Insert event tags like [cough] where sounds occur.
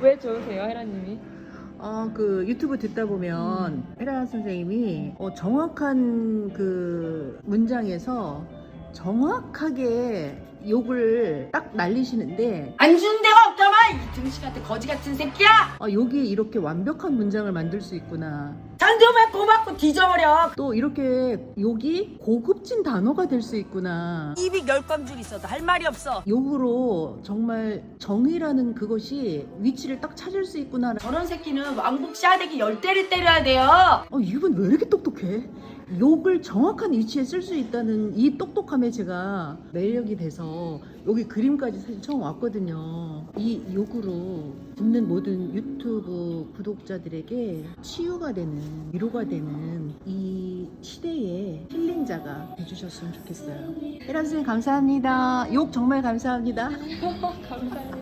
왜 좋으세요, 헤라님이? 어, 그 유튜브 듣다 보면 헤라 선생님이 어, 정확한 그 문장에서 정확하게 욕을 딱 날리시는데 안 주는 데가 없다만 이 등신 같은 거지 같은 새끼야 아, 여기에 이렇게 완벽한 문장을 만들 수 있구나. 잔디오면 고맙고 뒤져버려 또 이렇게 욕이 고급진 단어가 될 수 있구나. 입이 열광줄 있어도 할 말이 없어 욕으로 정말 정의라는 그것이 위치를 딱 찾을 수 있구나. 저런 새끼는 왕복 시아대기 열 대를 때려야 돼요 어, 이분 왜 이렇게 똑똑해? 욕을 정확한 위치에 쓸 수 있다는 이 똑똑함에 제가 매력이 돼서 여기 그림까지 사실 처음 왔거든요. 이 욕으로 듣는 모든 유튜브 구독자들에게 치유가 되는, 위로가 되는 이 시대의 힐링자가 해주셨으면 좋겠어요. 혜란 선생님 감사합니다. 욕 정말 감사합니다. 감사합니다. [laughs] [laughs]